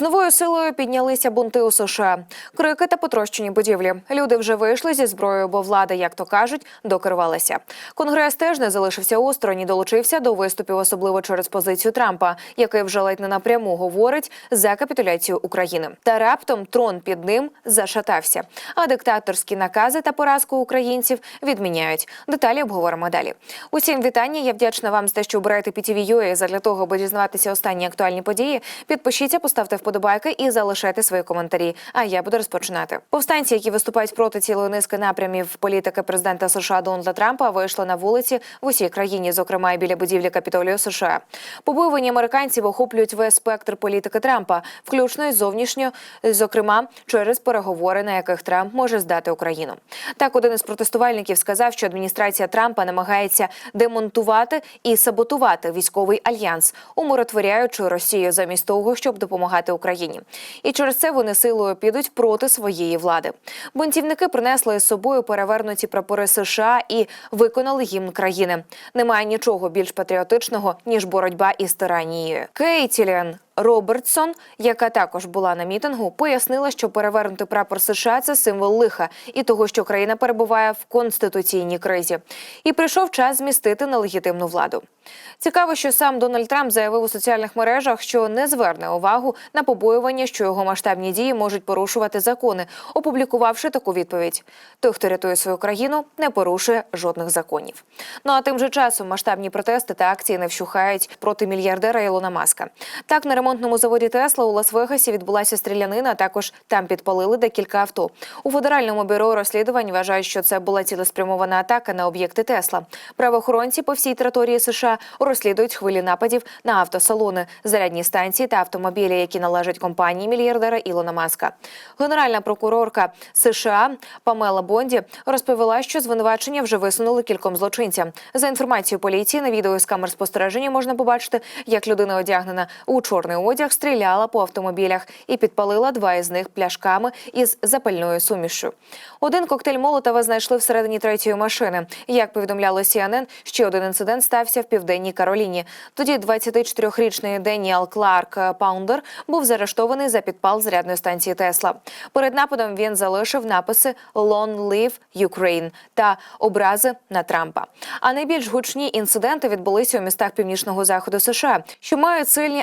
З новою силою піднялися бунти у США. Крики та потрощені будівлі. Люди вже вийшли зі зброєю, бо влада, як то кажуть, докерувалася. Конгрес теж не залишився осторонь і долучився до виступів, особливо через позицію Трампа, який вже ледь не напряму говорить за капітуляцію України. Та раптом трон під ним зашатався. А диктаторські накази та поразку українців відміняють. Деталі обговоримо далі. Усім вітання. Я вдячна вам за те, що обираєте PTV.ua задля того, аби дізнаватися останні актуальні події. Підпишіться, поставте вподобайки і залишайте свої коментарі. А я буду розпочинати. Повстанці, які виступають проти цілої низки напрямів політики президента США Дональда Трампа, вийшли на вулиці в усій країні, зокрема і біля будівлі Капітолію США. Побоювані американців охоплюють весь спектр політики Трампа, включно й зовнішньо, зокрема через переговори, на яких Трамп може здати Україну. Так, один із протестувальників сказав, що адміністрація Трампа намагається демонтувати і саботувати військовий альянс, умиротворяючи Росію замість того, щоб допомагати Україні. І через це вони силою підуть проти своєї влади. Бунтівники принесли з собою перевернуті прапори США і виконали гімн країни. Немає нічого більш патріотичного ніж боротьба із тиранією. Кейтіліан Робертсон, яка також була на мітингу, пояснила, що перевернути прапор США це символ лиха і того, що країна перебуває в конституційній кризі. І прийшов час змістити нелегітимну владу. Цікаво, що сам Дональд Трамп заявив у соціальних мережах, що не зверне увагу на побоювання, що його масштабні дії можуть порушувати закони, опублікувавши таку відповідь: той, хто рятує свою країну, не порушує жодних законів. Ну а тим же часом масштабні протести та акції не вщухають проти мільярдера Ілона Маска. Так на ремонтному заводі Тесла у Лас-Вегасі відбулася стрілянина. а Також там підпалили декілька авто. У федеральному бюро розслідувань вважають, що це була цілеспрямована атака на об'єкти Тесла. Правоохоронці по всій території США розслідують хвилі нападів на автосалони, зарядні станції та автомобілі, які належать компанії мільярдера Ілона Маска. Генеральна прокурорка США Памела Бонді розповіла, що звинувачення вже висунули кільком злочинцям. За інформацією поліції, на відео з камер спостереження можна побачити, як людина одягнена у чорний одяг стріляла по автомобілях і підпалила два із них пляшками із запальною сумішю. Один коктейль Молотова знайшли всередині третьої машини. Як повідомляло CNN, ще один інцидент стався в південній Кароліні. Тоді 24-річний Деніел Кларк Паундер був заарештований за підпал зарядної станції Тесла. Перед нападом він залишив написи «Long live Ukraine» та образи на Трампа. А найбільш гучні інциденти відбулися у містах північного заходу США, що мають сильні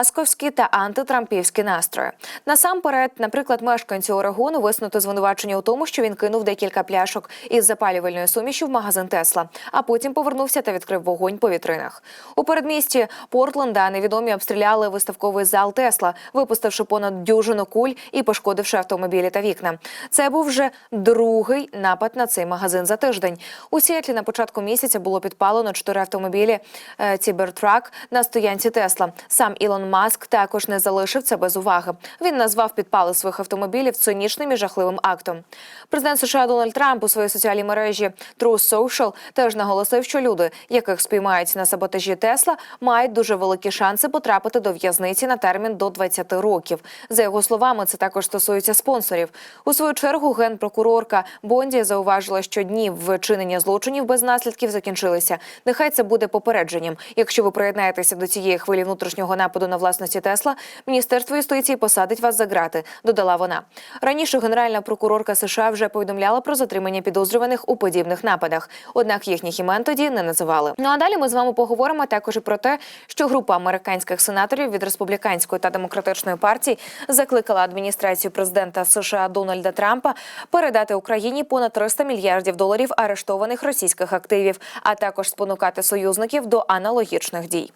антимасковські та антитрампівські настрої. Насамперед, наприклад, мешканці Орегону висунуто звинувачення у тому, що він кинув декілька пляшок із запалювальною сумішю в магазин Тесла, а потім повернувся та відкрив вогонь по вітринах. У передмісті Портленда невідомі обстріляли виставковий зал Тесла, випустивши понад дюжину куль і пошкодивши автомобілі та вікна. Це був вже другий напад на цей магазин за тиждень. У Сіетлі на початку місяця було підпалено чотири автомобілі Cybertruck на стоянці Тесла. Сам Ілон Маск також не залишив це без уваги. Він назвав підпали своїх автомобілів цинічним і жахливим актом. Президент США Дональд Трамп у своїй соціальній мережі True Social теж наголосив, що люди, яких спіймають на саботажі Тесла, мають дуже великі шанси потрапити до в'язниці на термін до 20 років. За його словами, це також стосується спонсорів. У свою чергу генпрокурорка Бонді зауважила, що дні вчинення злочинів без наслідків закінчилися. Нехай це буде попередженням. Якщо ви приєднаєтеся до цієї хвилі внутрішнього нападу на власності Тесла, міністерство юстиції посадить вас за грати. Додала вона. Раніше генеральна прокурорка США вже повідомляла про затримання підозрюваних у подібних нападах. Однак їхніх імен тоді не називали. Ну а далі ми з вами поговоримо також і про те, що група американських сенаторів від республіканської та демократичної партій закликала адміністрацію президента США Дональда Трампа передати Україні понад 300 мільярдів доларів арештованих російських активів, а також спонукати союзників до аналогічних дій.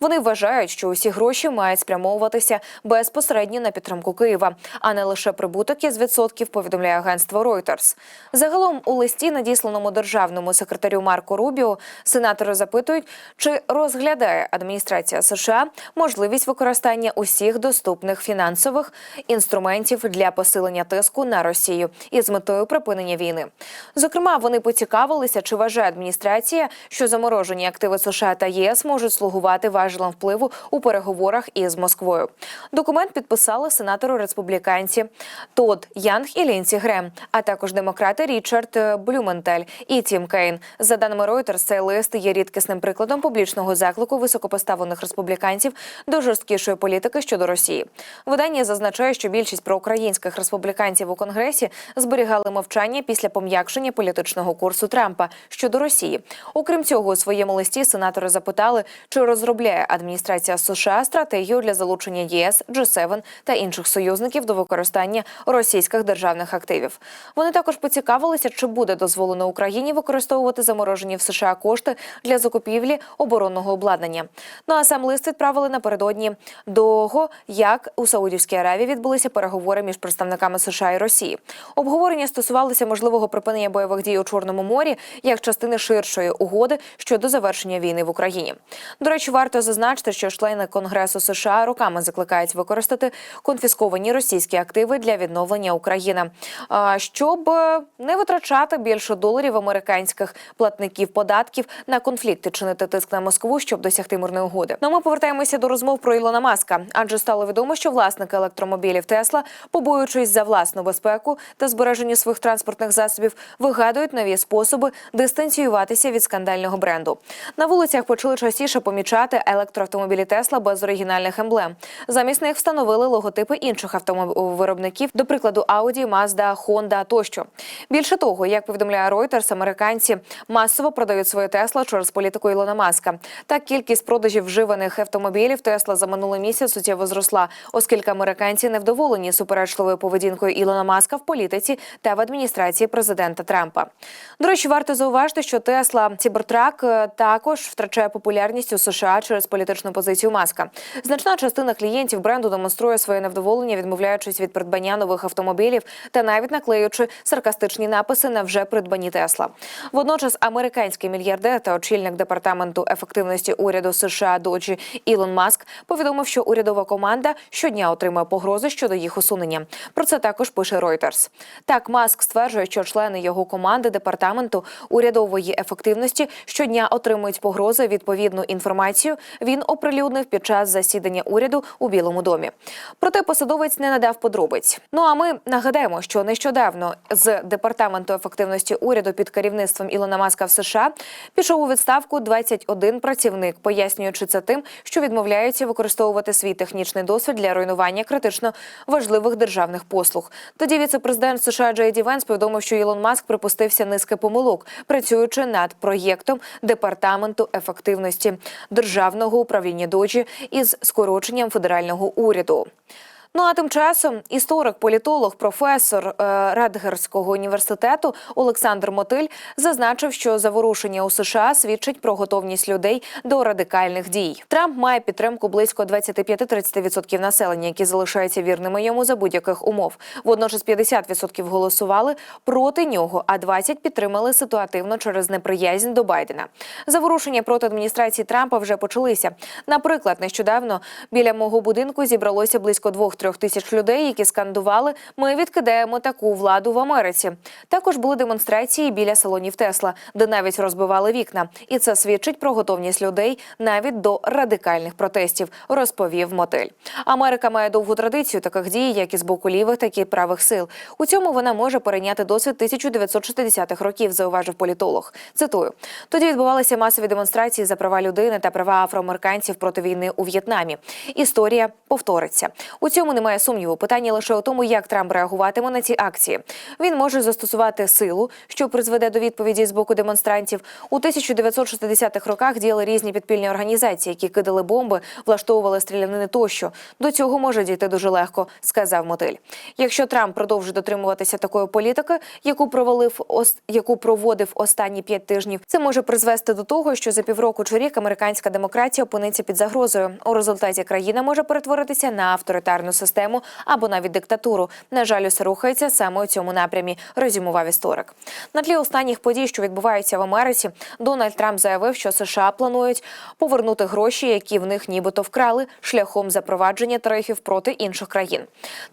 Вони вважають, що усі гроші мають спрямовуватися безпосередньо на підтримку Києва, а не лише прибуток із відсотків. Повідомляє агентство Reuters. Загалом у листі, надісланому державному секретарю Марко Рубіо, сенатори запитують, чи розглядає адміністрація США можливість використання усіх доступних фінансових інструментів для посилення тиску на Росію із метою припинення війни. Зокрема, вони поцікавилися, чи вважає адміністрація, що заморожені активи США та ЄС можуть слугувати важелем впливу у переговорах переговорах із Москвою. Документ підписали сенатори республіканці Тод Янг і Лінсі Грем, а також демократи Річард е, Блюментель і Тім Кейн. За даними Reuters, цей лист є рідкісним прикладом публічного заклику високопоставлених республіканців до жорсткішої політики щодо Росії. Видання зазначає, що більшість проукраїнських республіканців у Конгресі зберігали мовчання після пом'якшення політичного курсу Трампа щодо Росії. Окрім цього, у своєму листі сенатори запитали, чи розробляє адміністрація США стратегію для залучення ЄС, G7 та інших союзників до використання російських державних активів. Вони також поцікавилися, чи буде дозволено Україні використовувати заморожені в США кошти для закупівлі оборонного обладнання. Ну а сам лист відправили напередодні того, як у Саудівській Аравії відбулися переговори між представниками США і Росії. Обговорення стосувалося можливого припинення бойових дій у Чорному морі як частини ширшої угоди щодо завершення війни в Україні. До речі, варто зазначити, що члени Конгресу США роками закликають використати конфісковані російські активи для відновлення України, щоб е, не витрачати більше доларів американських платників податків на конфлікти, чинити тиск на Москву, щоб досягти мирної угоди. Ну, ми повертаємося до розмов про Ілона Маска, адже стало відомо, що власники електромобілів Тесла, побоюючись за власну безпеку та збереження своїх транспортних засобів, вигадують нові способи дистанціюватися від скандального бренду. На вулицях почали частіше помічати електроавтомобілі Тесла без оригінальних емблем. Замість них встановили логотипи інших автовиробників, до прикладу, Audi, Mazda, Honda тощо. Більше того, як повідомляє Reuters, американці масово продають свої Тесла через політику Ілона Маска. Так кількість продажів вживаних автомобілів Тесла за минулий місяць суттєво зросла, оскільки американці невдоволені суперечливою поведінкою Ілона Маска в політиці та в адміністрації президента Трампа. До речі, варто зауважити, що Тесла Cybertruck е, також втрачає популярність у США через політичну позицію Маска. Значна частина клієнтів бренду демонструє своє невдоволення, відмовляючись від придбання нових автомобілів та навіть наклеючи саркастичні написи на вже придбані Тесла. Водночас американський мільярдер та очільник департаменту ефективності уряду США Доджі Ілон Маск повідомив, що урядова команда щодня отримує погрози щодо їх усунення. Про це також пише Reuters. Так, Маск стверджує, що члени його команди департаменту урядової ефективності щодня отримують погрози. Відповідну інформацію він оприлюднив під час засідання уряду у Білому домі. Проте посадовець не надав подробиць. Ну а ми нагадаємо, що нещодавно з департаменту ефективності уряду під керівництвом Ілона Маска в США пішов у відставку 21 працівник, пояснюючи це тим, що відмовляються використовувати свій технічний досвід для руйнування критично важливих державних послуг. Тоді віце-президент США Джей Ді Венс повідомив, що Ілон Маск припустився низки помилок, працюючи над проєктом департаменту ефективності державного управління доджі із скороченням федерального уряду. Ну а тим часом історик, політолог, професор е, Радгерського університету Олександр Мотиль зазначив, що заворушення у США свідчить про готовність людей до радикальних дій. Трамп має підтримку близько 25-30% населення, які залишаються вірними йому за будь-яких умов. Водночас 50% голосували проти нього, а 20% підтримали ситуативно через неприязнь до Байдена. Заворушення проти адміністрації Трампа вже почалися. Наприклад, нещодавно біля мого будинку зібралося близько двох-трьох тисяч людей, які скандували Ми відкидаємо таку владу в Америці. Також були демонстрації біля салонів Тесла, де навіть розбивали вікна, і це свідчить про готовність людей навіть до радикальних протестів, розповів мотель. Америка має довгу традицію таких дій, як і з боку лівих, так і правих сил. У цьому вона може перейняти досвід 1960-х років, зауважив політолог. Цитую: тоді відбувалися масові демонстрації за права людини та права афроамериканців проти війни у В'єтнамі. Історія повториться. У цьому немає сумніву. Питання лише у тому, як Трамп реагуватиме на ці акції. Він може застосувати силу, що призведе до відповіді з боку демонстрантів. У 1960-х роках діяли різні підпільні організації, які кидали бомби, влаштовували стрілянини тощо. До цього може дійти дуже легко, сказав мотель. Якщо Трамп продовжить дотримуватися такої політики, яку провалив яку проводив останні п'ять тижнів, це може призвести до того, що за півроку чи рік американська демократія опиниться під загрозою. У результаті країна може перетворитися на авторитарну систему або навіть диктатуру. На жаль, усе рухається саме у цьому напрямі. Резюмував історик. На тлі останніх подій, що відбуваються в Америці, Дональд Трамп заявив, що США планують повернути гроші, які в них нібито вкрали, шляхом запровадження тарифів проти інших країн.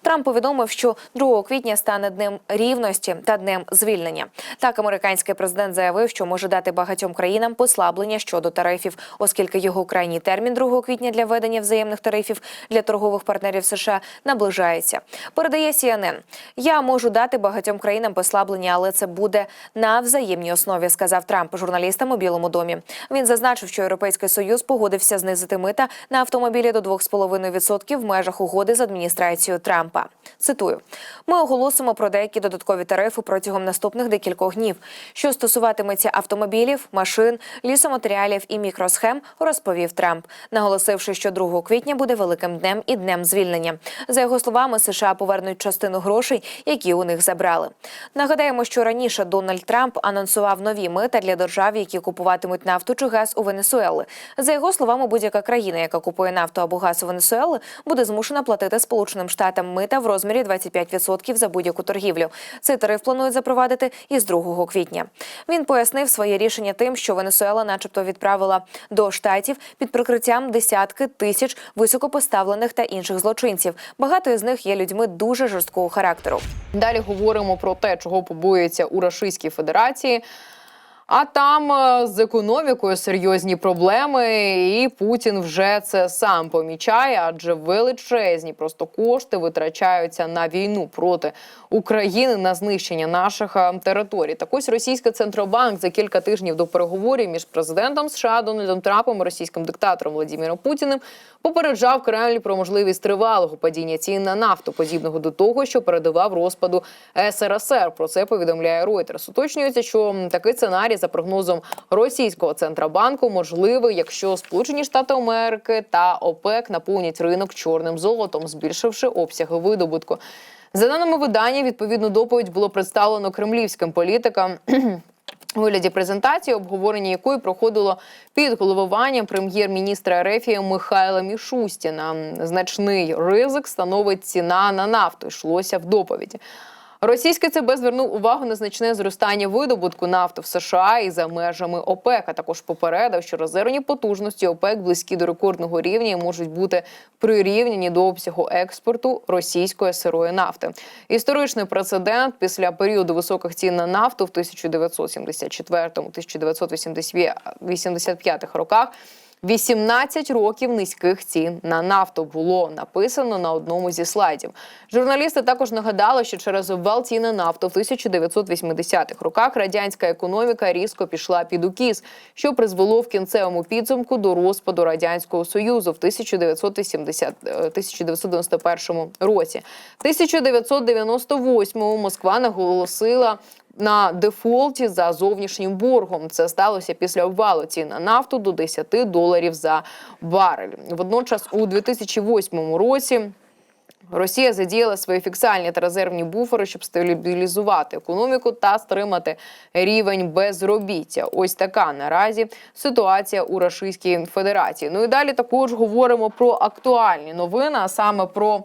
Трамп повідомив, що 2 квітня стане днем рівності та днем звільнення. Так, американський президент заявив, що може дати багатьом країнам послаблення щодо тарифів, оскільки його крайній термін 2 квітня для введення взаємних тарифів для торгових партнерів США наближається. Передає CNN. Я можу дати багатьом країнам послаблення, але це буде на взаємній основі, сказав Трамп журналістам у Білому домі. Він зазначив, що Європейський союз погодився знизити мита на автомобілі до 2,5% в межах угоди з адміністрацією Трампа. Цитую: ми оголосимо про деякі додаткові тарифи протягом наступних декількох днів, що стосуватиметься автомобілів, машин, лісоматеріалів і мікросхем, розповів Трамп, наголосивши, що 2 квітня буде великим днем і днем звільнення. За його словами, США повернуть частину грошей, які у них забрали. Нагадаємо, що раніше Дональд Трамп анонсував нові мита для держав, які купуватимуть нафту чи газ у Венесуели. За його словами, будь-яка країна, яка купує нафту або газ у Венесуели, буде змушена платити Сполученим Штатам мита в розмірі 25% за будь-яку торгівлю. Цей тариф планують запровадити із 2 квітня. Він пояснив своє рішення тим, що Венесуела, начебто, відправила до штатів під прикриттям десятки тисяч високопоставлених та інших Багато із них є людьми дуже жорсткого характеру. Далі говоримо про те, чого побоюється у Рашистській Федерації. А там е, з економікою серйозні проблеми, і Путін вже це сам помічає, адже величезні просто кошти витрачаються на війну проти України на знищення наших е, територій. Так ось російський центробанк за кілька тижнів до переговорів між президентом США Дональдом Трампом і російським диктатором Владимиром Путіним попереджав Кремль про можливість тривалого падіння цін на нафту, подібного до того, що передавав розпаду СРСР. Про це повідомляє Reuters. Уточнюється, що такий сценарій за прогнозом російського центробанку можливий, якщо Сполучені Штати Америки та ОПЕК наповнять ринок чорним золотом, збільшивши обсяги видобутку. За даними видання, відповідну доповідь було представлено кремлівським політикам. Вигляді презентації, обговорення якої проходило під головуванням прем'єр-міністра Рефія Михайла Мішустіна. Значний ризик становить ціна на нафту. Йшлося в доповіді. Російський ЦБ звернув увагу на значне зростання видобутку нафти в США і за межами ОПЕК. А також попередив, що резервні потужності ОПЕК близькі до рекордного рівня і можуть бути прирівняні до обсягу експорту російської сирої нафти. Історичний прецедент після періоду високих цін на нафту в 1974-1985 роках. 18 років низьких цін на нафту було написано на одному зі слайдів. Журналісти також нагадали, що через обвал цін на нафту в 1980-х роках радянська економіка різко пішла під укіс, що призвело в кінцевому підсумку до розпаду радянського союзу в 1980, е, 1991 році. В 1998 Москва наголосила на дефолті за зовнішнім боргом. Це сталося після обвалу цін на нафту до 10 доларів за барель. Водночас, у 2008 році. Росія задіяла свої фіксальні та резервні буфери, щоб стабілізувати економіку та стримати рівень безробіття. Ось така наразі ситуація у Російській Федерації. Ну і далі також говоримо про актуальні новини, а саме про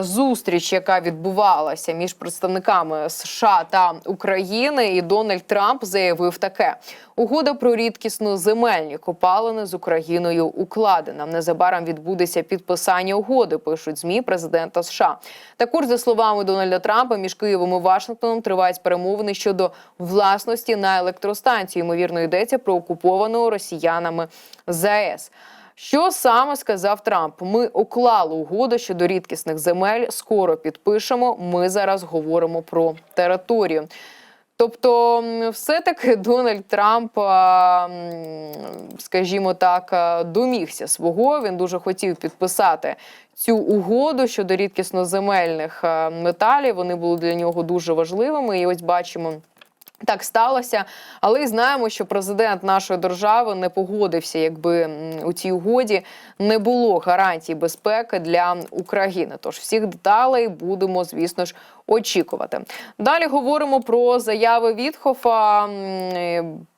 зустріч, яка відбувалася між представниками США та України, і Дональд Трамп заявив таке: угода про рідкісно земельні копалини з Україною укладена. Незабаром відбудеться підписання угоди. Пишуть змі президента США. Також за словами Дональда Трампа, між Києвом і Вашингтоном тривають перемовини щодо власності на електростанцію. Ймовірно, йдеться про окуповану росіянами ЗАЕС. Що саме сказав Трамп? Ми уклали угоду щодо рідкісних земель. Скоро підпишемо. Ми зараз говоримо про територію. Тобто, все-таки Дональд Трамп, скажімо так, домігся свого. Він дуже хотів підписати цю угоду щодо рідкісноземельних металів. Вони були для нього дуже важливими. І ось бачимо. Так сталося, але й знаємо, що президент нашої держави не погодився, якби у цій угоді не було гарантій безпеки для України. Тож всіх деталей будемо, звісно ж, очікувати. Далі говоримо про заяви Вітхофа.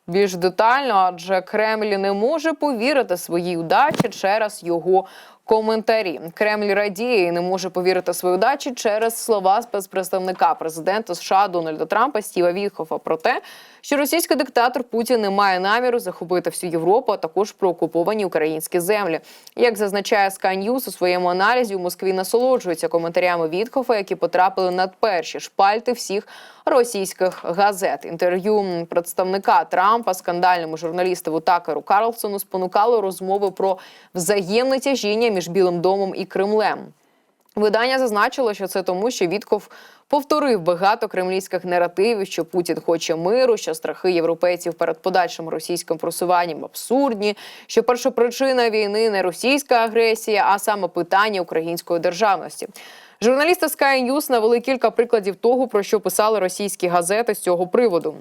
Більш детально, адже Кремль не може повірити своїй удачі через його коментарі. Кремль радіє і не може повірити свої удачі через слова спецпредставника президента США Дональда Трампа Стіва Віхофа про те, що російський диктатор Путін не має наміру захопити всю Європу, а також про окуповані українські землі. Як зазначає Sky News у своєму аналізі, у Москві насолоджуються коментарями Вітхофа, які потрапили на перші шпальти всіх російських газет. Інтерв'ю представника Трампа скандальному журналістову Такеру Карлсону спонукало розмови про взаємне тяжіння між Білим домом і Кремлем. Видання зазначило, що це тому, що Вітков повторив багато кремлівських наративів, що Путін хоче миру, що страхи європейців перед подальшим російським просуванням абсурдні, що першопричина війни не російська агресія, а саме питання української державності. Журналісти Sky News навели кілька прикладів того, про що писали російські газети з цього приводу.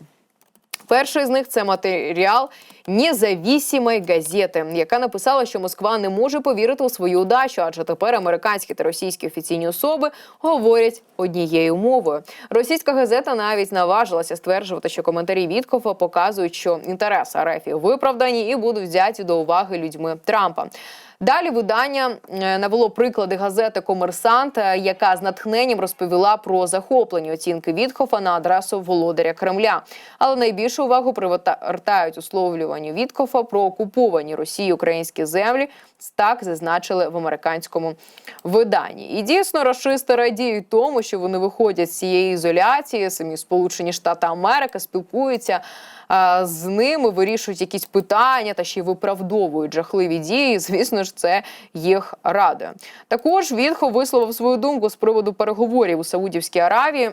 Перший з них це матеріал независимої газети, яка написала, що Москва не може повірити у свою удачу, адже тепер американські та російські офіційні особи говорять однією мовою. Російська газета навіть наважилася стверджувати, що коментарі Віткофа показують, що інтереси РФ виправдані і будуть взяті до уваги людьми Трампа. Далі видання е, навело приклади газети Комерсант, е, яка з натхненням розповіла про захоплені оцінки Вітхофа на адресу володаря Кремля. Але найбільшу увагу привертають условлюванню Віткофа про окуповані Росією українські землі. Так зазначили в американському виданні. І дійсно рашисти радіють тому, що вони виходять з цієї ізоляції. Самі Сполучені Штати Америки спілкуються а, з ними, вирішують якісь питання та ще й виправдовують жахливі дії. Звісно ж, це їх радує. Також Вітхов висловив свою думку з приводу переговорів у Саудівській Аравії.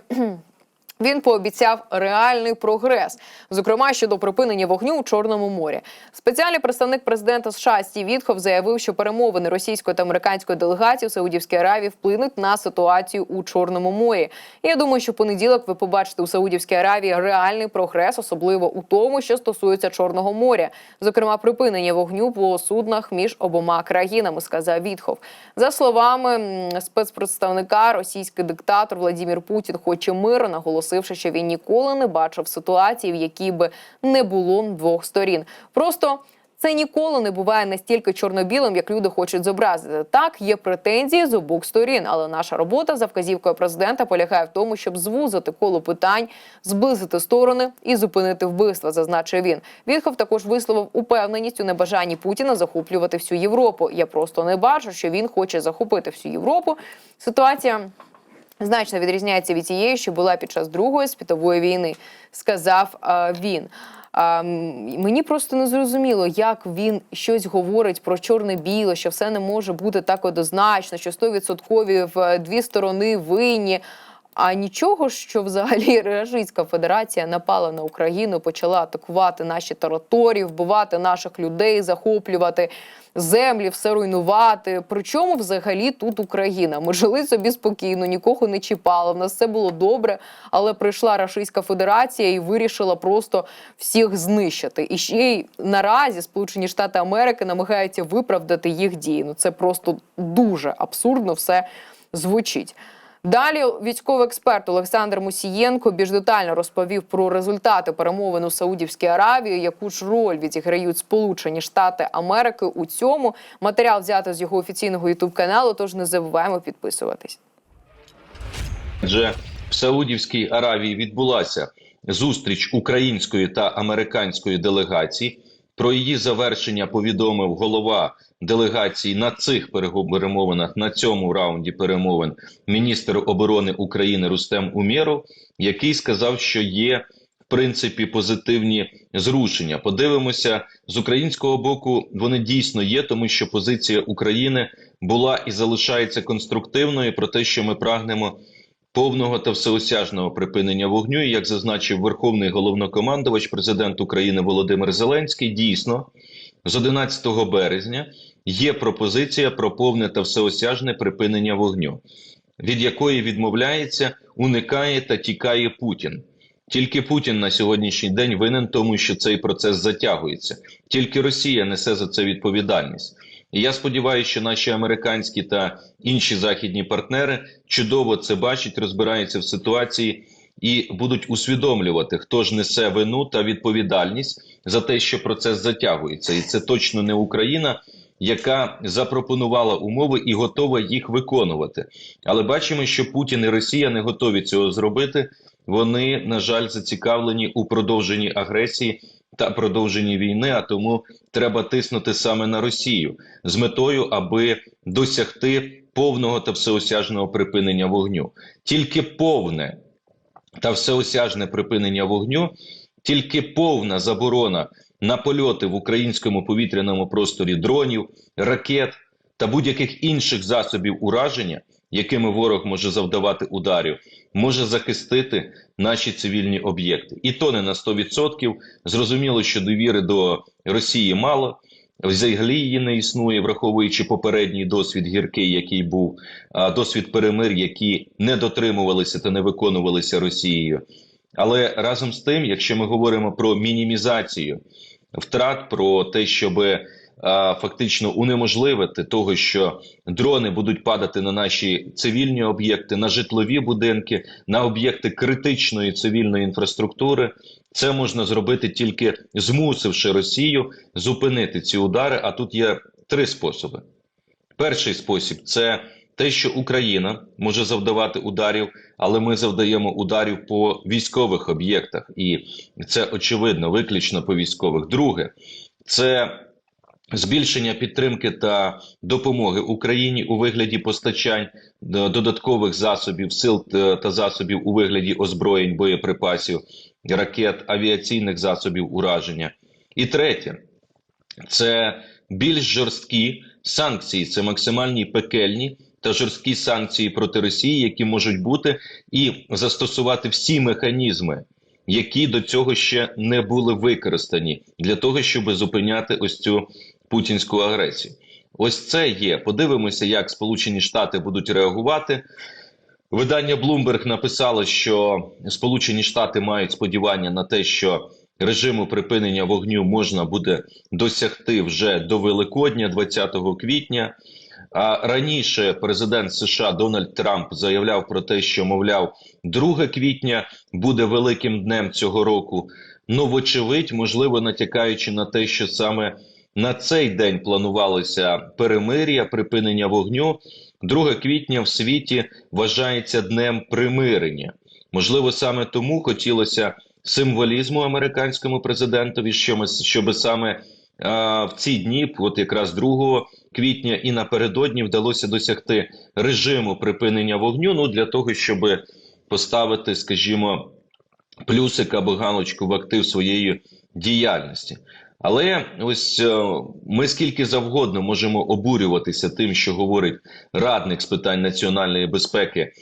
Він пообіцяв реальний прогрес, зокрема щодо припинення вогню у Чорному морі. Спеціальний представник президента США Стів Вітхов заявив, що перемовини російської та американської делегації у Саудівській Аравії вплинуть на ситуацію у Чорному морі. І я думаю, що понеділок ви побачите у Саудівській Аравії реальний прогрес, особливо у тому, що стосується Чорного моря, зокрема припинення вогню по суднах між обома країнами, сказав Вітхов. За словами спецпредставника, російський диктатор Владимир Путін хоче миру, наголосивши, що він ніколи не бачив ситуації, в якій би не було двох сторін. Просто це ніколи не буває настільки чорно-білим, як люди хочуть зобразити. Так, є претензії з обох сторін, але наша робота за вказівкою президента полягає в тому, щоб звузити коло питань, зблизити сторони і зупинити вбивства, зазначив він. Вітхов також висловив упевненість у небажанні Путіна захоплювати всю Європу. Я просто не бачу, що він хоче захопити всю Європу. Ситуація. Значно відрізняється від тієї, що була під час Другої світової війни, сказав е, він. А, мені просто не зрозуміло, як він щось говорить про чорне-біле, що все не може бути так однозначно, що 100% в дві сторони винні. А нічого, що взагалі Російська Федерація напала на Україну, почала атакувати наші території, вбивати наших людей, захоплювати землі, все руйнувати. Причому взагалі тут Україна? Ми жили собі спокійно, нікого не чіпали. В нас все було добре, але прийшла Російська Федерація і вирішила просто всіх знищити. І ще й наразі Сполучені Штати Америки намагаються виправдати їх дії. Ну це просто дуже абсурдно все звучить. Далі військовий експерт Олександр Мусієнко більш детально розповів про результати перемовин у Саудівській Аравії, яку ж роль відіграють Сполучені Штати Америки у цьому. Матеріал взято з його офіційного ютуб каналу. Тож не забуваємо підписуватись. Адже в Саудівській Аравії відбулася зустріч української та американської делегацій. Про її завершення повідомив голова делегації на цих перемовинах на цьому раунді перемовин міністр оборони України Рустем Умєров, який сказав, що є в принципі позитивні зрушення. Подивимося з українського боку. Вони дійсно є, тому що позиція України була і залишається конструктивною про те, що ми прагнемо повного та всеосяжного припинення вогню. І як зазначив Верховний головнокомандувач, президент України Володимир Зеленський, дійсно з 11 березня є пропозиція про повне та всеосяжне припинення вогню, від якої відмовляється, уникає та тікає Путін. Тільки Путін на сьогоднішній день винен тому, що цей процес затягується. Тільки Росія несе за це відповідальність. І я сподіваюся, що наші американські та інші західні партнери чудово це бачать, розбираються в ситуації і будуть усвідомлювати, хто ж несе вину та відповідальність за те, що процес затягується, і це точно не Україна. яка запропонувала умови і готова їх виконувати. Але бачимо, що Путін і Росія не готові цього зробити. Вони, на жаль, зацікавлені у продовженні агресії та продовженні війни. А тому треба тиснути саме на Росію з метою, аби досягти повного та всеосяжного припинення вогню. Тільки повне та всеосяжне припинення вогню, тільки повна заборона на польоти в українському повітряному просторі дронів, ракет та будь-яких інших засобів ураження, якими ворог може завдавати ударів, може захистити наші цивільні об'єкти. І то не на 100%. Зрозуміло, що довіри до Росії мало. Взагалі її не існує, враховуючи попередній досвід гіркий, який був, досвід перемир, які не дотримувалися та не виконувалися Росією. Але разом з тим, якщо ми говоримо про мінімізацію втрат, про те, щоб фактично унеможливити того, що дрони будуть падати на наші цивільні об'єкти, на житлові будинки, на об'єкти критичної цивільної інфраструктури, це можна зробити тільки змусивши Росію зупинити ці удари. А тут є три способи. Перший спосіб це те, що Україна може завдавати ударів, але ми завдаємо ударів по військових об'єктах, і це очевидно, виключно по військових. Друге, це збільшення підтримки та допомоги Україні у вигляді постачань додаткових засобів, сил та та засобів у вигляді озброєнь, боєприпасів, ракет, авіаційних засобів ураження. І третє, це більш жорсткі санкції, це максимальні пекельні та жорсткі санкції проти Росії, які можуть бути, і застосувати всі механізми, які до цього ще не були використані для того, щоб зупиняти ось цю путінську агресію. Ось це є. Подивимося, як Сполучені Штати будуть реагувати. Видання Bloomberg написало, що Сполучені Штати мають сподівання на те, що режиму припинення вогню можна буде досягти вже до Великодня, 20 квітня. А раніше президент США Дональд Трамп заявляв про те, що мовляв, 2 квітня буде великим днем цього року. Ну, вочевидь, можливо, натякаючи на те, що саме на цей день планувалося перемир'я, припинення вогню. 2 квітня в світі вважається днем примирення. Можливо, саме тому хотілося символізму американському президентові, що ми щоб саме а, в ці дні, от якраз 2 квітня і напередодні вдалося досягти режиму припинення вогню. Ну для того, щоб поставити, скажімо, плюсик або галочку в актив своєї діяльності. Але ось е, ми скільки завгодно можемо обурюватися тим, що говорить радник з питань національної безпеки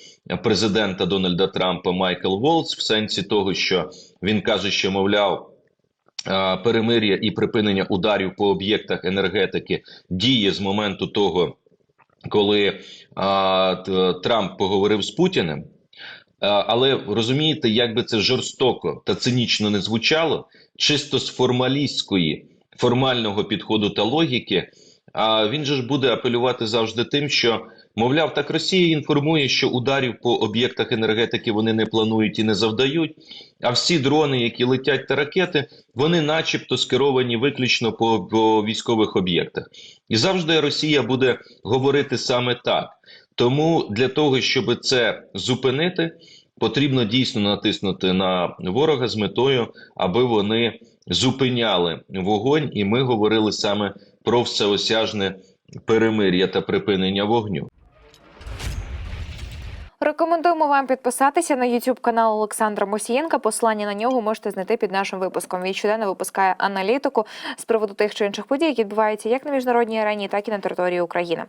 президента Дональда Трампа Майкл Волц, в сенсі того, що він каже, що мовляв. е, Перемир'я і припинення ударів по об'єктах енергетики діє з моменту того, коли а, Трамп поговорив з Путіним. А, Але розумієте, як би це жорстоко та цинічно не звучало, чисто з формалістської формального підходу та логіки, а він же ж буде апелювати завжди тим, що мовляв, так Росія інформує, що ударів по об'єктах енергетики вони не планують і не завдають. А всі дрони, які летять та ракети, вони, начебто, скеровані виключно по, по військових об'єктах. І завжди Росія буде говорити саме так. Тому для того, щоб це зупинити, потрібно дійсно натиснути на ворога з метою, аби вони зупиняли вогонь, і ми говорили саме про всеосяжне перемир'я та припинення вогню. Рекомендуємо вам підписатися на YouTube канал Олександра Мосієнка. Посилання на нього можете знайти під нашим випуском. Він щоденно випускає аналітику з приводу тих чи інших подій, які відбуваються як на міжнародній арені, так і на території України.